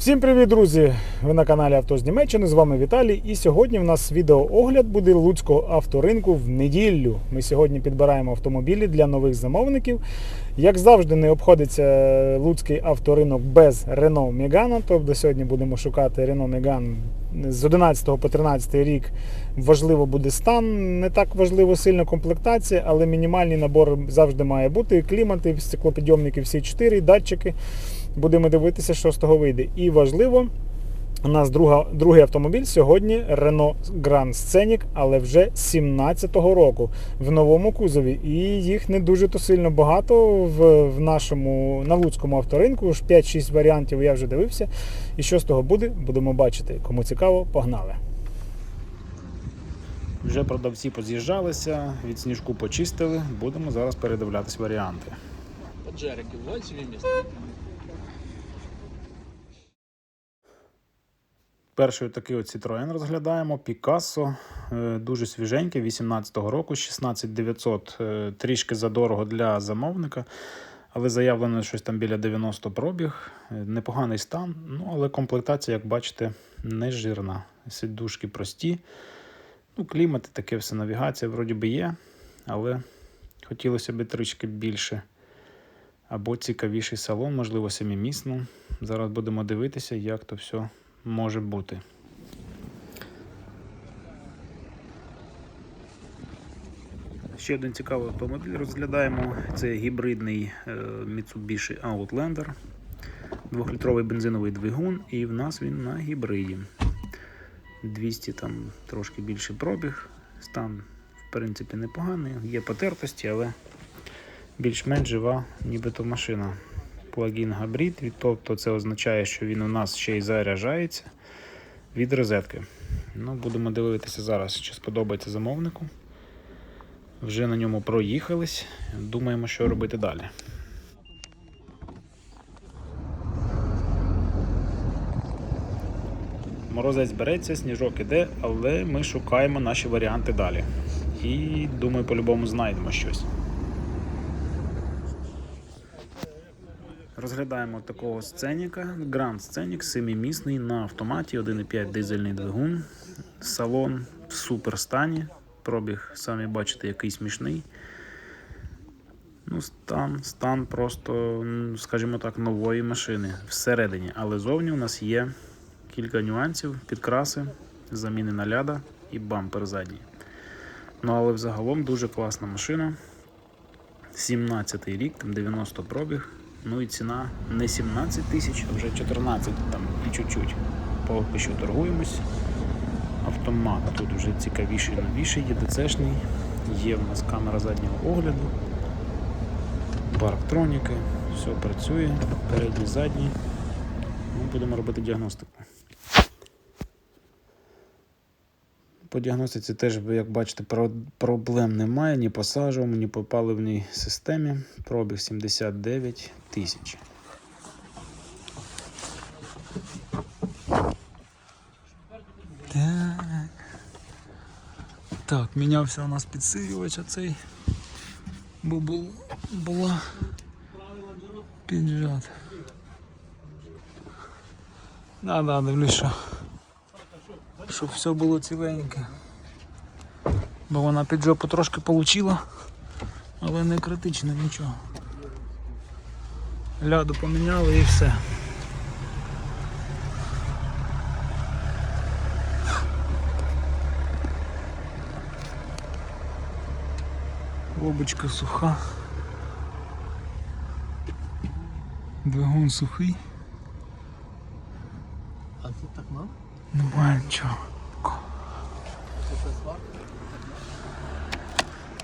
Всім привіт, друзі! Ви на каналі Авто з Німеччини. З вами Віталій. І сьогодні в нас відеоогляд буде Луцького авторинку в неділю. Ми сьогодні підбираємо автомобілі для нових замовників. Як завжди, не обходиться Луцький авторинок без Renault Megane. Тобто сьогодні будемо шукати Renault Megane з 11 по 13 рік. Важливо буде стан, не так важливо сильно комплектація, але мінімальний набор завжди має бути. Клімати, стеклопідйомники, всі чотири, датчики. Будемо дивитися, що з того вийде. І важливо, у нас друга, другий автомобіль сьогодні Renault Grand Scenic, але вже 17-го року в новому кузові. І їх не дуже то сильно багато в, в нашому на Луцькому авторинку. Ж 5-6 варіантів я вже дивився. І що з того буде, будемо бачити. Кому цікаво, погнали. Вже продавці поз'їжджалися, від сніжку почистили. Будемо зараз передивлятись варіанти. Поджарики, себе место. Перший такий от Citroen розглядаємо. Picasso, е, дуже свіженький, 18-го року, 16900, е, трішки задорого для замовника, але заявлено щось там біля 90 пробіг. Е, Непоганий стан, ну але комплектація, як бачите, не жирна. Сидушки прості. Ну, і таке все, навігація вроді би є, але хотілося б трішки більше. Або цікавіший салон, можливо, семимісно. Зараз будемо дивитися, як то все може бути. Ще один цікавий автомобіль розглядаємо. Це гібридний е, Mitsubishi Outlander. Двохлітровий бензиновий двигун, і в нас він на гібриді. 200 там трошки більше пробіг. Стан, в принципі, непоганий. Є потертості, але більш-менш жива, нібито машина плагін габрид, тобто це означає, що він у нас ще й заряджається від розетки. Ну, Будемо дивитися зараз, чи сподобається замовнику. Вже на ньому проїхались. Думаємо, що робити далі. Морозець береться, сніжок іде, але ми шукаємо наші варіанти далі. І думаю, по-любому знайдемо щось. Розглядаємо такого сценіка. Grand Scenic 7-місний на автоматі, 1,5 дизельний двигун, салон в супер стані. Пробіг, самі бачите, який смішний. Ну, стан, стан просто, скажімо так, нової машини всередині. Але зовні у нас є кілька нюансів, підкраси, заміни на ляда і бампер задній. Ну, але взагалом дуже класна машина. 17 рік, там 90 пробіг. Ну і ціна не 17 тисяч, а вже 14 там і чуть-чуть. Поки що торгуємось. Автомат тут вже цікавіший, новіший, є ДЦшний. Є в нас камера заднього огляду, парктроніки, все працює, передній, задній. Ми будемо робити діагностику. По діагностиці теж, як бачите, проблем немає ні по сажовому, ні по паливній системі. Пробіг 79 тисяч. Так. Так, мінявся у нас підсилювач оцей, бо бул, була піджат. Да, да, дивлюсь, що щоб все було ціленьке. Бо вона під жопу трошки получила, але не критично нічого. Ляду поміняли і все. Лобочка суха. Двигун сухий. А тут так мало? Немає нічого.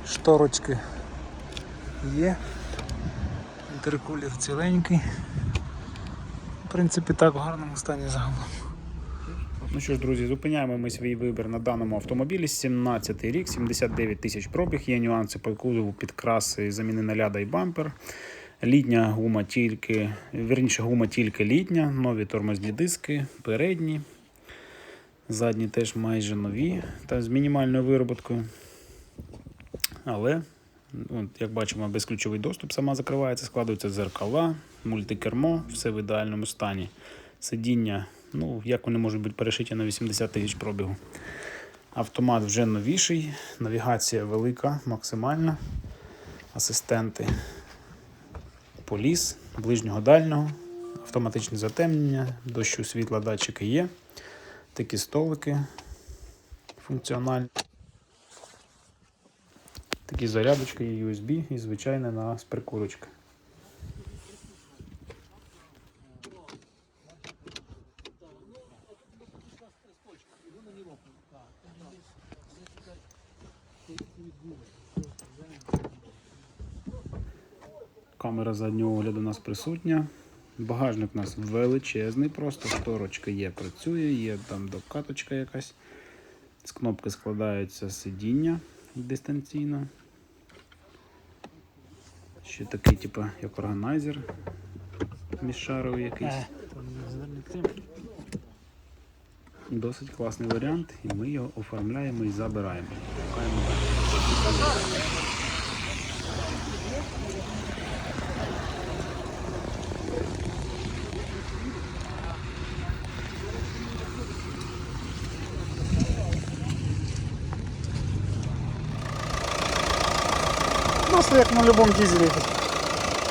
Шторочки є. Інтеркулер ціленький. В принципі, так в гарному стані загалом. Ну що ж, друзі, зупиняємо ми свій вибір на даному автомобілі. 17 рік, 79 тисяч пробіг. Є нюанси по кузову, підкраси, заміни на ляда і бампер. Літня гума тільки, вірніше, гума тільки літня, нові тормозні диски, передні. Задні теж майже нові та з мінімальною вироботкою. Але, от, як бачимо, безключовий доступ сама закривається, складуються зеркала, мультикермо, все в ідеальному стані. Сидіння, ну, як вони можуть бути перешиті на 80 тисяч пробігу. Автомат вже новіший, навігація велика, максимальна. Асистенти поліс, ближнього дальнього, автоматичне затемнення, дощу світла датчики є. Такі столики функціональні. Такі зарядочки є USB і звичайне на прикурочки. Камера заднього огляду у нас присутня. Багажник у нас величезний, просто шторочка є, працює, є там докаточка якась. З кнопки складається сидіння дистанційно. Ще такий, типу, як органайзер мішаровий якийсь. Досить класний варіант, і ми його оформляємо і забираємо. Шукаємо на будь-якому дізелі.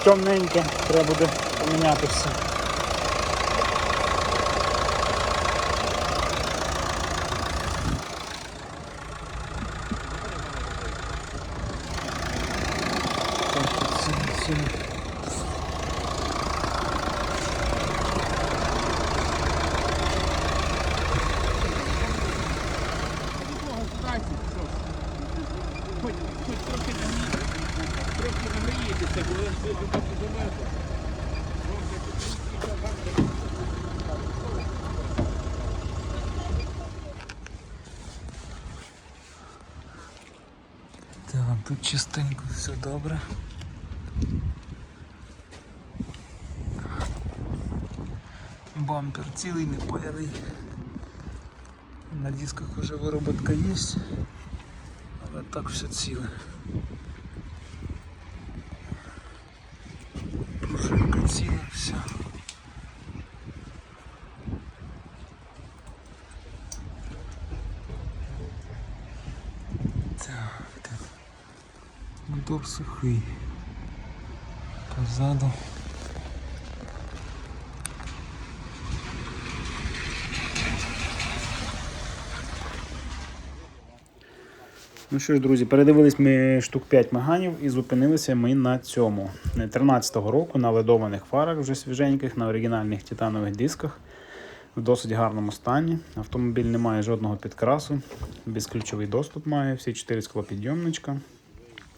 Темненьке, треба буде поміняти все. Так, тут ці- ці- Так, тут чистенько, все добре. Бампер цілий, не паяний. На дисках вже вироботка є, але так все ціле. Ціла, все. Так, так. Мотор сухий. Позаду. Ну що ж, друзі, передивились ми штук 5 маганів і зупинилися ми на цьому. 13-го року на ледованих фарах, вже свіженьких, на оригінальних титанових дисках. В досить гарному стані. Автомобіль не має жодного підкрасу, безключовий доступ має, всі 4 склопідйомничка.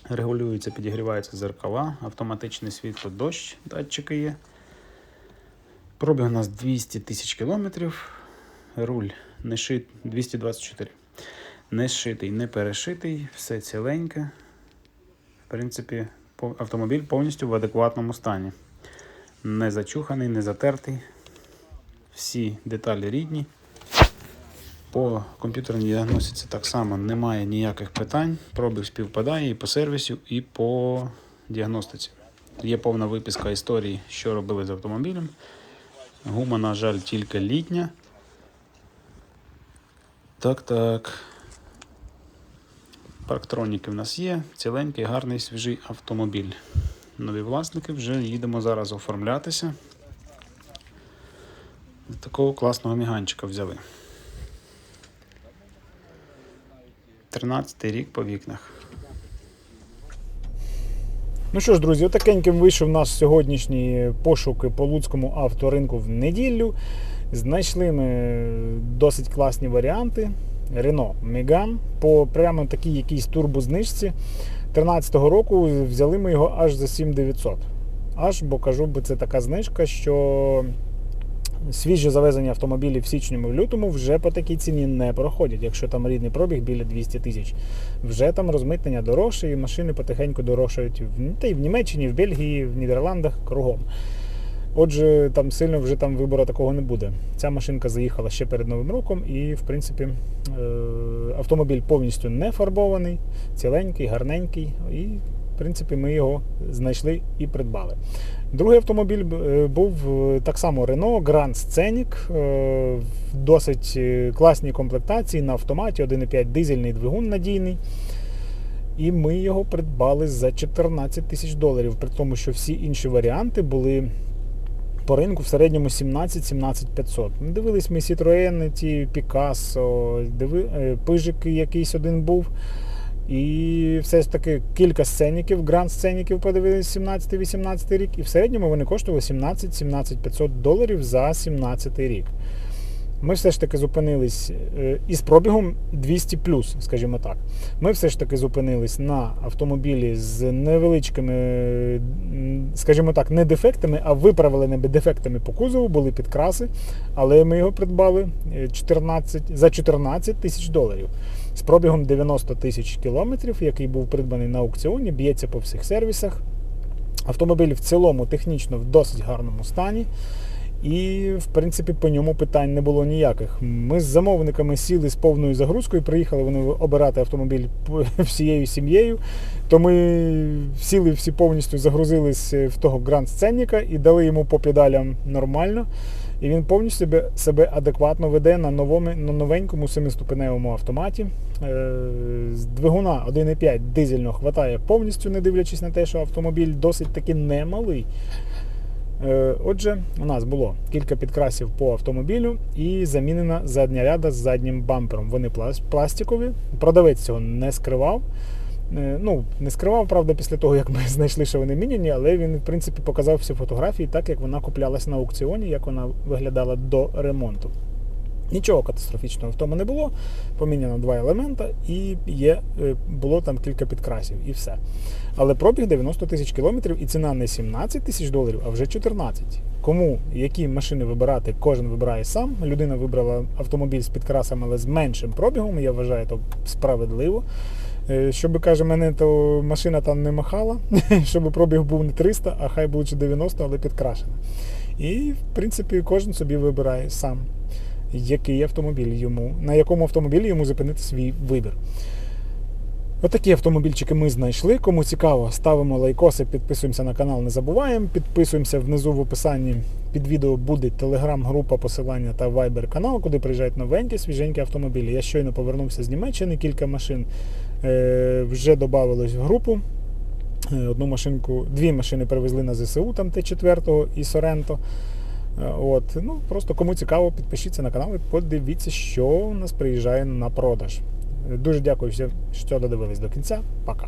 Регулюється, підігрівається зеркала, автоматичне світло, дощ, датчики є. Пробіг у нас 200 тисяч кілометрів. Руль не шит 224. Не зшитий, не перешитий, все ціленьке. В принципі, автомобіль повністю в адекватному стані. Не зачуханий, не затертий. Всі деталі рідні. По комп'ютерній діагностиці так само немає ніяких питань. Пробіг співпадає і по сервісу, і по діагностиці. Є повна виписка історії, що робили з автомобілем. Гума, на жаль, тільки літня. Так, так. Парктроніки в нас є. Ціленький, гарний, свіжий автомобіль. Нові власники вже їдемо зараз оформлятися. Такого класного міганчика взяли. 13 й рік по вікнах. Ну що ж, друзі, отакеньким вийшов наш сьогоднішній пошуки по луцькому авторинку в неділю. Знайшли ми досить класні варіанти. Renault Megane по прямо такій якійсь турбознижці 13-го року взяли ми його аж за 7900. Аж, бо кажу, бо це така знижка, що свіжі завезені автомобілі в січні і в лютому вже по такій ціні не проходять. Якщо там рідний пробіг біля 200 тисяч, вже там розмитнення дорожче, і машини потихеньку дорожчають та й в Німеччині, в Бельгії, в Нідерландах кругом. Отже, там сильно вже там вибору такого не буде. Ця машинка заїхала ще перед Новим роком, і, в принципі, е, автомобіль повністю не фарбований, ціленький, гарненький, і, в принципі, ми його знайшли і придбали. Другий автомобіль е, був е, так само Renault Grand Scenic в досить класній комплектації на автоматі 1,5 дизельний двигун надійний. І ми його придбали за 14 тисяч доларів, при тому, що всі інші варіанти були по ринку в середньому 17-17 500. Ну, Дивились ми Citroen, ті Пікасо, е, пижик якийсь один був. І все ж таки кілька сценіків, гранд сценіків подивились 17-18 рік, і в середньому вони коштували 17-17 500 доларів за 17 рік. Ми все ж таки зупинились е, із пробігом 200 скажімо так. Ми все ж таки зупинились на автомобілі з невеличкими, е, скажімо так, не дефектами, а виправленими дефектами по кузову, були підкраси, але ми його придбали е, 14, за 14 тисяч доларів з пробігом 90 тисяч кілометрів, який був придбаний на аукціоні, б'ється по всіх сервісах. Автомобіль в цілому технічно в досить гарному стані. І, в принципі, по ньому питань не було ніяких. Ми з замовниками сіли з повною загрузкою, приїхали вони обирати автомобіль всією сім'єю. То ми сіли всі повністю загрузились в того гранд сценника і дали йому по педалям нормально. І він повністю себе, себе адекватно веде на новому, на новенькому семиступеневому автоматі. Е, з двигуна 1,5 дизельного хватає повністю, не дивлячись на те, що автомобіль досить таки немалий. Е, Отже, у нас було кілька підкрасів по автомобілю і замінена задня ряда з заднім бампером. Вони пластикові. Продавець цього не скривав. Е, Ну, не скривав, правда, після того, як ми знайшли, що вони міняні, але він, в принципі, показав всі фотографії так, як вона куплялась на аукціоні, як вона виглядала до ремонту. Нічого катастрофічного в тому не було. Поміняно два елемента і є, е, було там кілька підкрасів, і все. Але пробіг 90 тисяч кілометрів і ціна не 17 тисяч доларів, а вже 14. Кому які машини вибирати, кожен вибирає сам. Людина вибрала автомобіль з підкрасами, але з меншим пробігом. Я вважаю це справедливо. Е, Щоб каже, мене то машина там не махала, щоб пробіг був не 300, а хай буде 90, але підкрашена. І, в принципі, кожен собі вибирає сам, який автомобіль йому, на якому автомобілі йому зупинити свій вибір. Отакі автомобільчики ми знайшли. Кому цікаво, ставимо лайкоси, підписуємося на канал, не забуваємо. Підписуємося внизу в описанні під відео буде телеграм-група, посилання та вайбер канал, куди приїжджають новенькі, свіженькі автомобілі. Я щойно повернувся з Німеччини, кілька машин е, вже додавалось в групу. Е, Одну машинку, дві машини привезли на ЗСУ, там Т4 і Соренто. Е, От, ну, просто кому цікаво, підпишіться на канал і подивіться, що у нас приїжджає на продаж. Е, Дуже дякую всім, що додивились до кінця. Пока.